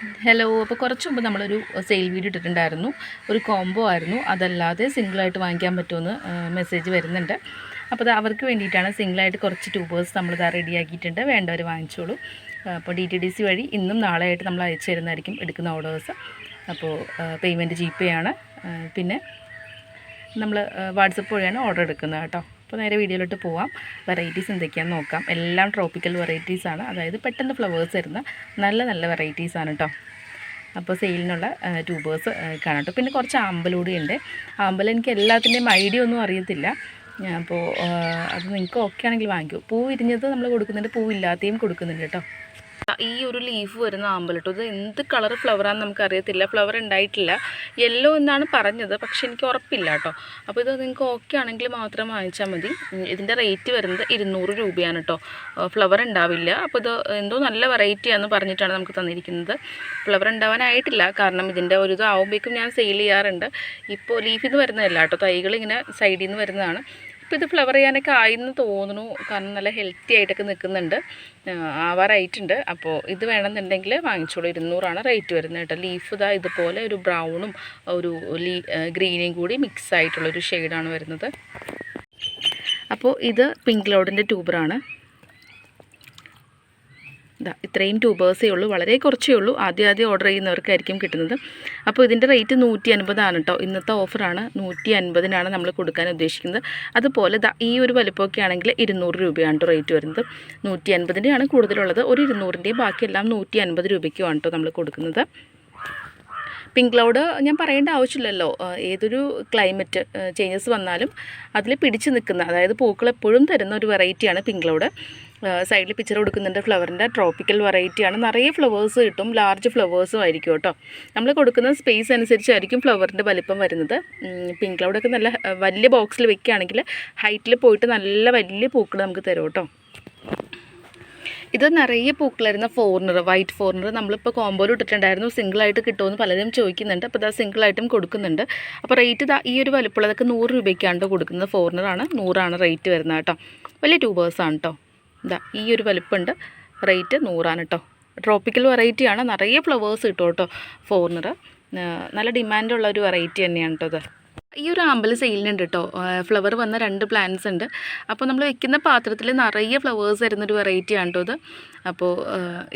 Hello അപ്പോൾ കുറച്ച് മുമ്പ് നമ്മളൊരു സെയിൽ വീഡിയോ ഇട്ടിട്ടുണ്ടായിരുന്നു. ഒരു കോംബോ ആയിരുന്നു. അതല്ലാതെ സിംഗിളായിട്ട് വാങ്ങിക്കാൻ പറ്റുമെന്ന് മെസ്സേജ് വരുന്നുണ്ട്. അപ്പോൾ അത് അവർക്ക് വേണ്ടിയിട്ടാണ് സിംഗിളായിട്ട് കുറച്ച് ട്യൂബേഴ്സ് നമ്മളിത് റെഡിയാക്കിയിട്ടുണ്ട് വേണ്ടവർ വാങ്ങിച്ചോളൂ. അപ്പോൾ ഡി ടി ഡി സി വഴി ഇന്നും നാളെയായിട്ട് നമ്മൾ അയച്ചു തരുന്നതായിരിക്കും എടുക്കുന്ന ഓർഡേഴ്സ് അപ്പോൾ പേയ്മെന്റ് ജി പേ ആണ്. പിന്നെ നമ്മൾ വാട്സപ്പ് വഴിയാണ് ഓർഡർ എടുക്കുന്നത് കേട്ടോ. അപ്പോൾ നേരെ വീഡിയോയിലോട്ട് പോവാം. വെറൈറ്റീസ് എന്തൊക്കെയാണെന്ന് നോക്കാം. എല്ലാം ട്രോപ്പിക്കൽ വെറൈറ്റീസാണ് അതായത് പെട്ടെന്ന് ഫ്ലവേഴ്സ് വരുന്ന നല്ല നല്ല വെറൈറ്റീസാണ് കേട്ടോ അപ്പോൾ സെയിലിനുള്ള ട്യൂബേഴ്സ് കാണാം കേട്ടോ പിന്നെ കുറച്ച് ആമ്പലൂടി ഉണ്ട്. ആമ്പൽ എനിക്ക് എല്ലാത്തിന്റെയും ഐഡിയ ഒന്നും അറിയത്തില്ല. അപ്പോൾ അത് നിങ്ങൾക്ക് ഓക്കെ ആണെങ്കിൽ വാങ്ങിക്കൂ. പൂ വിരിഞ്ഞത് നമ്മൾ കൊടുക്കുന്നുണ്ട്. പൂ കൊടുക്കുന്നുണ്ട് കേട്ടോ ഈ ഒരു ലീഫ് വരുന്ന ആമ്പലട്ടോ ഇത് എന്ത് കളർ ഫ്ലവറാന്ന് നമുക്ക് അറിയത്തില്ല ഫ്ലവർ ഉണ്ടായിട്ടില്ല. യെല്ലോ എന്നാണ് പറഞ്ഞത് പക്ഷെ എനിക്ക് ഉറപ്പില്ല കേട്ടോ. അപ്പോൾ ഇത് നിങ്ങൾക്ക് ഓക്കെ ആണെങ്കിൽ മാത്രം വാങ്ങിച്ചാൽ മതി. ഇതിന്റെ റേറ്റ് വരുന്നത് ഇരുന്നൂറ് രൂപയാണ് കേട്ടോ. ഫ്ലവർ ഉണ്ടാവില്ല. അപ്പോൾ ഇത് എന്തോ നല്ല വെറൈറ്റിയാണെന്ന് പറഞ്ഞിട്ടാണ് നമുക്ക് തന്നിരിക്കുന്നത്. ഫ്ലവർ ഉണ്ടാവാനായിട്ടില്ല. കാരണം ഇതിന്റെ ഒരു ഇത് ആവുമ്പോഴേക്കും ഞാൻ സെയിൽ ചെയ്യാറുണ്ട്. ഇപ്പോൾ ലീഫിൽ നിന്ന് വരുന്നതല്ല കേട്ടോ. തൈകൾ ഇങ്ങനെ സൈഡിൽ നിന്ന് വരുന്നതാണ്. ഇപ്പോൾ ഇത് ഫ്ലവർ ചെയ്യാനൊക്കെ ആയെന്ന് തോന്നുന്നു. കാരണം നല്ല ഹെൽത്തി ആയിട്ടൊക്കെ നിൽക്കുന്നുണ്ട് ആവാറായിട്ടുണ്ട് അപ്പോൾ ഇത് വേണമെന്നുണ്ടെങ്കിൽ വാങ്ങിച്ചോളൂ. ഇരുന്നൂറാണ് റേറ്റ് വരുന്നത് കേട്ടോ. ലീഫ് ഇതാ ഇതുപോലെ ഒരു ബ്രൗണും ഒരു ലീ ഗ്രീനും കൂടി മിക്സ് ആയിട്ടുള്ളൊരു ഷെയ്ഡാണ് വരുന്നത്. അപ്പോൾ ഇത് പിങ്ക് ലോഡിന്റെ ട്യൂബറാണ് ഇതാ ഇത്രയും ട്യൂബേഴ്സേ ഉള്ളൂ വളരെ കുറച്ചേ ഉള്ളൂ. ആദ്യം ആദ്യം ഓർഡർ ചെയ്യുന്നവർക്കായിരിക്കും കിട്ടുന്നത്. അപ്പോൾ ഇതിന്റെ റേറ്റ് നൂറ്റി അൻപതാണ് കേട്ടോ ഇന്നത്തെ ഓഫറാണ് നൂറ്റി അൻപതിനാണ് നമ്മൾ കൊടുക്കാൻ ഉദ്ദേശിക്കുന്നത്. അതുപോലെ ഈ ഒരു വലിപ്പമൊക്കെ ആണെങ്കിൽ ഇരുന്നൂറ് രൂപയാണ് കേട്ടോ റേറ്റ് വരുന്നത്. നൂറ്റി അൻപതിന്റെയാണ് കൂടുതലുള്ളത്. ഒരു ഇരുന്നൂറിന്റെയും ബാക്കിയെല്ലാം നൂറ്റി അൻപത് രൂപയ്ക്കുമാണ് കേട്ടോ നമ്മൾ കൊടുക്കുന്നത്. പിങ്ക് ക്ലൗഡ് ഞാൻ പറയേണ്ട ആവശ്യമില്ലല്ലോ. ഏതൊരു ക്ലൈമറ്റ് ചേഞ്ചസ് വന്നാലും അതിൽ പിടിച്ചു നിൽക്കുന്ന അതായത് പൂക്കൾ എപ്പോഴും തരുന്ന ഒരു വെറൈറ്റിയാണ് പിങ്ക് ക്ലൗഡ്. സൈഡിൽ പിക്ചർ കൊടുക്കുന്നുണ്ട് ഫ്ലവറിന്റെ ട്രോപ്പിക്കൽ വെറൈറ്റിയാണ് നിറയെ ഫ്ലവേഴ്സ് കിട്ടും ലാർജ് ഫ്ലവേഴ്സും ആയിരിക്കും കേട്ടോ. നമ്മൾ കൊടുക്കുന്ന സ്പേസ് അനുസരിച്ചായിരിക്കും ഫ്ലവറിന്റെ വലിപ്പം വരുന്നത്. പിങ്ക് ക്ലൗഡൊക്കെ നല്ല വലിയ ബോക്സിൽ വെക്കുകയാണെങ്കിൽ ഹൈറ്റിൽ പോയിട്ട് നല്ല വലിയ പൂക്കൾ നമുക്ക് തരും കേട്ടോ. ഇത് നിറയെ പൂക്കളായിരുന്ന. ഫോർണർ വൈറ്റ് ഫോറിനർ നമ്മളിപ്പോൾ കോമ്പോയിൽ ഇട്ടിട്ടുണ്ടായിരുന്നു. സിംഗിൾ ആയിട്ട് കിട്ടുമെന്ന് പലരും ചോദിക്കുന്നുണ്ട്. അപ്പോൾ ഇതാ സിംഗിളായിട്ടും കൊടുക്കുന്നുണ്ട്. അപ്പോൾ റേറ്റ് ഇതാ ഈ ഒരു വലുപ്പുള്ളതൊക്കെ നൂറ് രൂപയ്ക്കാണ് കൊടുക്കുന്നത്. ഫോർണറാണ് നൂറാണ് റേറ്റ് വരുന്നത് കേട്ടോ. വലിയ ട്യൂബേഴ്സാണ് കേട്ടോ ഇതാ ഈ ഒരു വലുപ്പുണ്ട്. റേറ്റ് നൂറാണ് കേട്ടോ ട്രോപ്പിക്കൽ വെറൈറ്റിയാണ് നിറയെ ഫ്ലവേഴ്സ് കിട്ടും കേട്ടോ ഫോറിനർ നല്ല ഡിമാൻഡുള്ള ഒരു വെറൈറ്റി തന്നെയാണ് കേട്ടോ ഇത്. ഈ ഒരു ആമ്പൽ സെയിലിനുണ്ട് കേട്ടോ ഫ്ലവർ വന്ന രണ്ട് പ്ലാന്റ്സ് ഉണ്ട്. അപ്പോൾ നമ്മൾ വെക്കുന്ന പാത്രത്തിൽ നിറയെ ഫ്ലവേഴ്സ് വരുന്നൊരു വെറൈറ്റി ആണ് കേട്ടോ ഇത്. അപ്പോൾ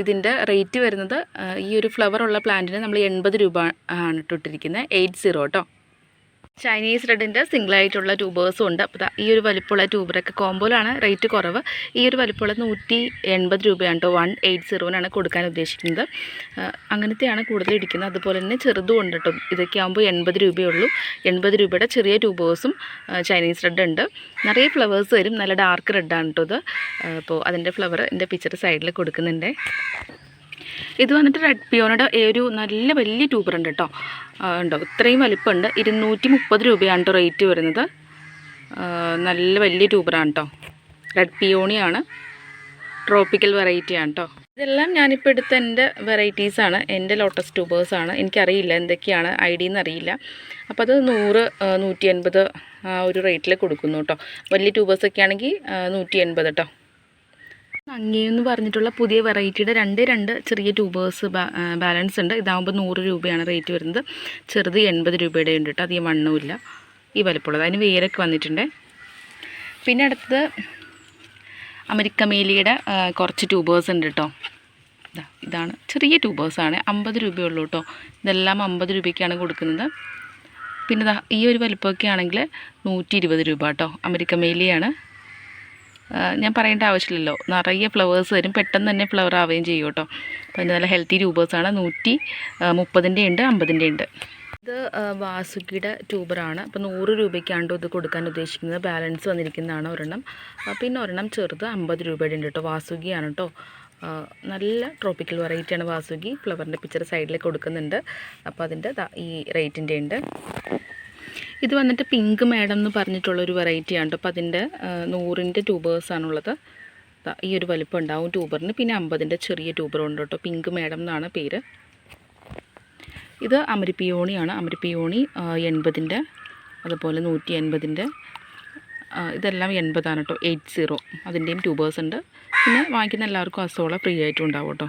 ഇതിന്റെ റേറ്റ് വരുന്നത് ഈ ഒരു ഫ്ലവർ ഉള്ള പ്ലാന്റിന് നമ്മൾ എൺപത് രൂപ ആണ് ഇട്ടിരിക്കുന്നത് എയ്റ്റ് സീറോ കേട്ടോ ചൈനീസ് റെഡിന്റെ സിംഗിളായിട്ടുള്ള ട്യൂബേഴ്സും ഉണ്ട്. അപ്പോൾ ഈ ഒരു വലിപ്പമുള്ള ട്യൂബറൊക്കെ കോമ്പോയിലാണ് റേറ്റ് കുറവ്. ഈ ഒരു വലിപ്പമുള്ള നൂറ്റി എൺപത് രൂപയാണ് കേട്ടോ വൺ എയ്റ്റ് സീറോനാണ് കൊടുക്കാൻ ഉദ്ദേശിക്കുന്നത്. അങ്ങനത്തെയാണ് കൂടുതൽ ഇരിക്കുന്നത്. അതുപോലെ തന്നെ ചെറുതും ഉണ്ട് കേട്ടോ ഇതൊക്കെ ആകുമ്പോൾ എൺപത് രൂപയേ ഉള്ളൂ. എൺപത് രൂപയുടെ ചെറിയ ട്യൂബേഴ്സും ചൈനീസ് റെഡ് ഉണ്ട്. നിറയെ ഫ്ലവേഴ്സ് വരും. നല്ല ഡാർക്ക് റെഡാണ് കേട്ടോ ഇത്. അപ്പോൾ അതിന്റെ ഫ്ലവർ എന്റെ പിക്ചർ സൈഡിൽ കൊടുക്കുന്നുണ്ട്. ഇത് വന്നിട്ട് റെഡ് പിയോണയുടെ ഒരു നല്ല വലിയ ട്യൂബർ ഉണ്ട് കേട്ടോ ഉണ്ടോ? ഇത്രയും വലിപ്പമുണ്ട്. ഇരുന്നൂറ്റി മുപ്പത് രൂപയാണ് കേട്ടോ റേറ്റ് വരുന്നത്. നല്ല വലിയ ട്യൂബറാണ് കേട്ടോ റെഡ് പിയോണിയാണ് ട്രോപ്പിക്കൽ വെറൈറ്റിയാണ് കേട്ടോ ഇതെല്ലാം ഞാനിപ്പോൾ എടുത്ത എന്റെ വെറൈറ്റീസാണ് എന്റെ ലോട്ടസ് ട്യൂബേഴ്സാണ് എനിക്കറിയില്ല എന്തൊക്കെയാണ് ഐ ഡി എന്നറിയില്ല. അപ്പോൾ അത് നൂറ് നൂറ്റി എൺപത് ആ ഒരു റേറ്റിൽ കൊടുക്കുന്നു കേട്ടോ വലിയ ട്യൂബേഴ്സൊക്കെ ആണെങ്കിൽ നൂറ്റി എൺപത് കേട്ടോ അങ്ങേന്ന് പറഞ്ഞിട്ടുള്ള പുതിയ വെറൈറ്റിയുടെ രണ്ട് രണ്ട് ചെറിയ ട്യൂബേഴ്സ് ബാലൻസ് ഉണ്ട്. ഇതാകുമ്പോൾ നൂറ് രൂപയാണ് റേറ്റ് വരുന്നത്. ചെറുത് എൺപത് രൂപയുടെ ഉണ്ട് കേട്ടോ. അധികം വണ്ണവുമില്ല ഈ വലിപ്പമുള്ളത്. അതിന് വേരൊക്കെ വന്നിട്ടുണ്ട്. പിന്നെ അടുത്തത് അമരിക്കമേലിയുടെ കുറച്ച് ട്യൂബേഴ്സ് ഉണ്ട് കേട്ടോ. ഇതാ ഇതാണ്. ചെറിയ ട്യൂബേഴ്സാണ്. അമ്പത് രൂപയുള്ളൂ കേട്ടോ. ഇതെല്ലാം അമ്പത് രൂപയ്ക്കാണ് കൊടുക്കുന്നത്. പിന്നെ ഈ ഒരു വലിപ്പമൊക്കെ ആണെങ്കിൽ നൂറ്റി ഇരുപത് രൂപ കേട്ടോ. അമരിക്കമേലിയാണ്. ഞാൻ പറയേണ്ട ആവശ്യമില്ലല്ലോ. നിറയെ ഫ്ലവേഴ്സ് വരും. പെട്ടെന്ന് തന്നെ ഫ്ലവർ ആവുകയും ചെയ്യും കേട്ടോ. അപ്പോൾ അതിന് നല്ല ഹെൽത്തി രൂപേഴ്സാണ് നൂറ്റി മുപ്പതിന്റെ ഉണ്ട് അമ്പതിന്റെ ഉണ്ട്. ഇത് വാസുകിയുടെ ട്യൂബറാണ് അപ്പോൾ നൂറ് രൂപയ്ക്കാണ് ഇത് കൊടുക്കാൻ ഉദ്ദേശിക്കുന്നത്. ബാലൻസ് വന്നിരിക്കുന്നതാണ് ഒരെണ്ണം. പിന്നെ ഒരെണ്ണം ചെറുത് അമ്പത് രൂപയുടെ ഉണ്ട് കേട്ടോ. വാസുകിയാണ് കേട്ടോ. നല്ല ട്രോപ്പിക്കൽ വെറൈറ്റിയാണ് വാസുകി. ഫ്ലവറിന്റെ പിക്ചർ സൈഡിൽ കൊടുക്കുന്നുണ്ട്. അപ്പോൾ അതിന്റെ ഈ റേറ്റിന്റെ ഉണ്ട്. ഇത് വന്നിട്ട് പിങ്ക് മാഡം എന്ന് പറഞ്ഞിട്ടുള്ള ഒരു വെറൈറ്റിയാണ് കേട്ടോ അപ്പോൾ അതിന്റെ നൂറിന്റെ ട്യൂബേഴ്സാണുള്ളത് ഈ ഒരു വലിപ്പം ഉണ്ടാവും ട്യൂബറിന് പിന്നെ അമ്പതിന്റെ ചെറിയ ട്യൂബറും ഉണ്ട് കേട്ടോ പിങ്ക് മാഡം എന്നാണ് പേര്. ഇത് അമരിപ്പിയോണിയാണ് അമരിപ്പിയോണി എൺപതിന്റെ അതുപോലെ നൂറ്റി എൺപതിന്റെ ഇതെല്ലാം എൺപതാണ് കേട്ടോ എയ്റ്റ് സീറോ അതിന്റെയും ട്യൂബേഴ്സ് ഉണ്ട്. പിന്നെ വാങ്ങിക്കുന്ന എല്ലാവർക്കും അസോള ഫ്രീ ആയിട്ടും ഉണ്ടാവും കേട്ടോ